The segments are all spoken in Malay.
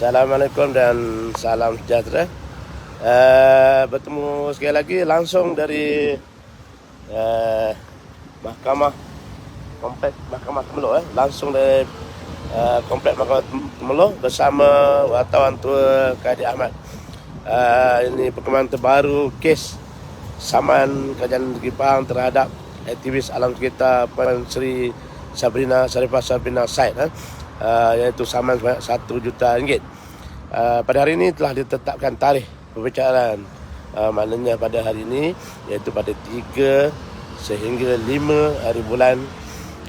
Assalamualaikum dan salam sejahtera. Uh, bertemu sekali lagi langsung dari uh, Mahkamah Komplek Mahkamah Temeloh eh. Langsung dari uh, Komplek Mahkamah Temeloh bersama wartawan tua Kadi Ahmad. Uh, ini perkembangan terbaru kes saman kerajaan negeri Pahang terhadap aktivis alam sekitar Puan Sri Sabrina Sarifah Sabrina Said eh uh, iaitu saman sebanyak 1 juta ringgit. Uh, pada hari ini telah ditetapkan tarikh perbicaraan uh, maknanya pada hari ini iaitu pada 3 sehingga 5 hari bulan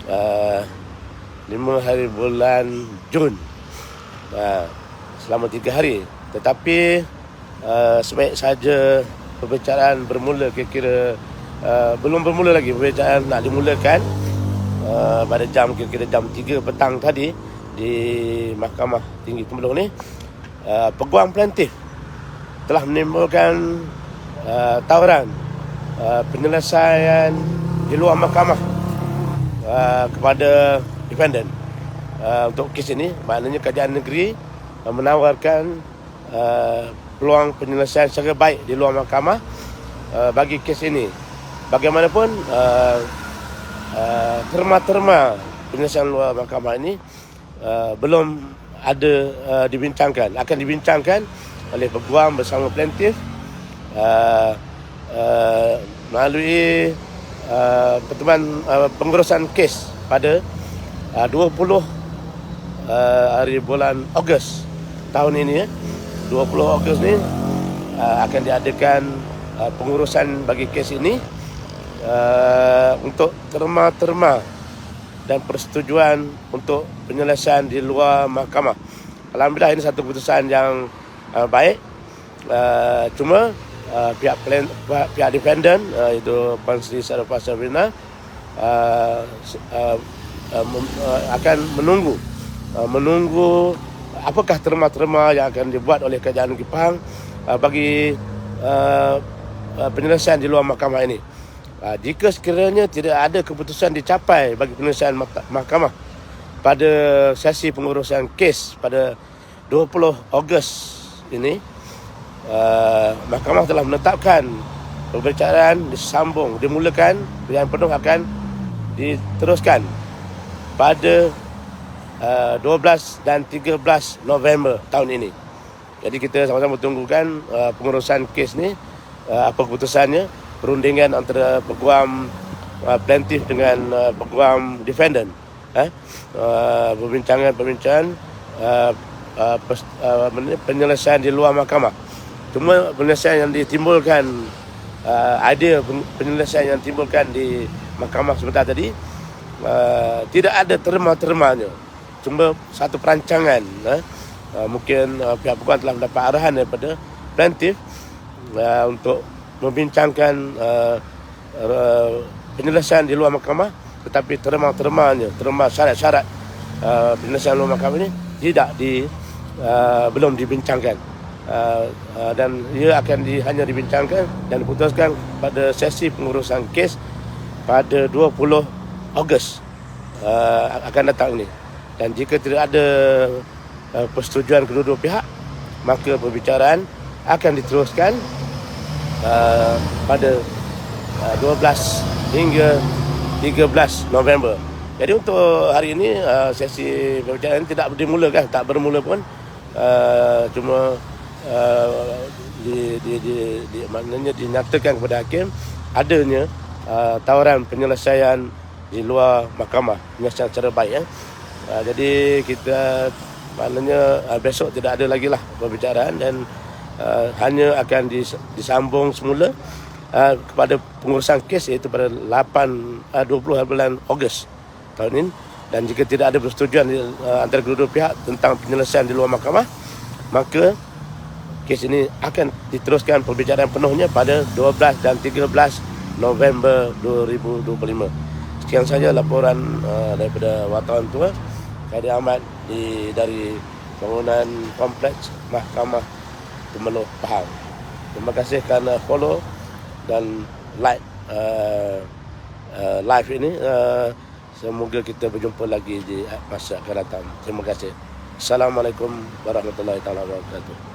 uh, 5 hari bulan Jun. Uh, selama 3 hari. Tetapi uh, sebaik saja perbicaraan bermula kira-kira uh, belum bermula lagi. Perbicaraan nak dimulakan uh, pada jam kira-kira jam 3 petang tadi di Mahkamah Tinggi Temelong ni uh, peguam plaintiff telah menimbulkan uh, tawaran uh, penyelesaian di luar mahkamah uh, kepada defendant. Uh, untuk kes ini maknanya kerajaan negeri uh, menawarkan uh, peluang penyelesaian secara baik di luar mahkamah uh, bagi kes ini. Bagaimanapun uh, uh, terma-terma penyelesaian luar mahkamah ini Uh, belum ada uh, dibincangkan akan dibincangkan oleh peguam bersama plaintiff uh, uh, melalui uh, pertemuan uh, pengurusan kes pada uh, 20 uh, hari bulan Ogos tahun ini ya 20 Ogos ni uh, akan diadakan uh, pengurusan bagi kes ini uh, untuk terma-terma dan persetujuan untuk penyelesaian di luar mahkamah. Alhamdulillah ini satu keputusan yang uh, baik. Uh, cuma uh, pihak plan, pihak defendant uh, itu Puan Sri Sarafah Sabrina uh, uh, uh, uh, akan menunggu uh, menunggu apakah terma-terma yang akan dibuat oleh kerajaan Pahang uh, bagi uh, uh, penyelesaian di luar mahkamah ini. Ha, jika sekiranya tidak ada keputusan dicapai bagi penyelesaian mahkamah pada sesi pengurusan kes pada 20 Ogos ini, uh, mahkamah telah menetapkan perbicaraan disambung, dimulakan yang penuh akan diteruskan pada uh, 12 dan 13 November tahun ini. Jadi kita sama-sama tunggukan uh, pengurusan kes ni, uh, apa keputusannya perundingan antara peguam uh, plaintiff dengan uh, peguam defendant eh? Uh, perbincangan-perbincangan uh, uh, uh, penyelesaian di luar mahkamah. Cuma penyelesaian yang ditimbulkan uh, idea penyelesaian yang ditimbulkan di mahkamah sebentar tadi uh, tidak ada terma-termanya. Cuma satu perancangan eh? uh, mungkin uh, pihak peguam telah mendapat arahan daripada plaintiff uh, untuk membincangkan uh, uh, penyelesaian di luar mahkamah tetapi terma-termanya terma syarat-syarat uh, penyelesaian luar mahkamah ini tidak di uh, belum dibincangkan. Uh, uh, dan ia akan di, hanya dibincangkan dan diputuskan pada sesi pengurusan kes pada 20 Ogos uh, akan datang ini. Dan jika tidak ada uh, persetujuan kedua-dua pihak maka perbicaraan akan diteruskan uh, pada uh, 12 hingga 13 November. Jadi untuk hari ini uh, sesi perbicaraan tidak dimulakan, tak bermula pun uh, cuma uh, di, di, di, di, maknanya dinyatakan kepada hakim adanya uh, tawaran penyelesaian di luar mahkamah penyelesaian secara baik. Eh. Uh, jadi kita maknanya uh, besok tidak ada lagi lah perbicaraan dan uh, hanya akan disambung semula uh, kepada pengurusan kes iaitu pada 8 uh, 20 bulan Ogos tahun ini. Dan jika tidak ada persetujuan uh, antara kedua-dua pihak tentang penyelesaian di luar mahkamah maka kes ini akan diteruskan perbicaraan penuhnya pada 12 dan 13 November 2025 sekian saja laporan uh, daripada wartawan tua. Kadi Ahmad di dari bangunan kompleks Mahkamah Temeloh Pahang. Terima kasih kerana follow dan like uh, uh, live ini. Uh, semoga kita berjumpa lagi di masa akan datang. Terima kasih. Assalamualaikum warahmatullahi wabarakatuh.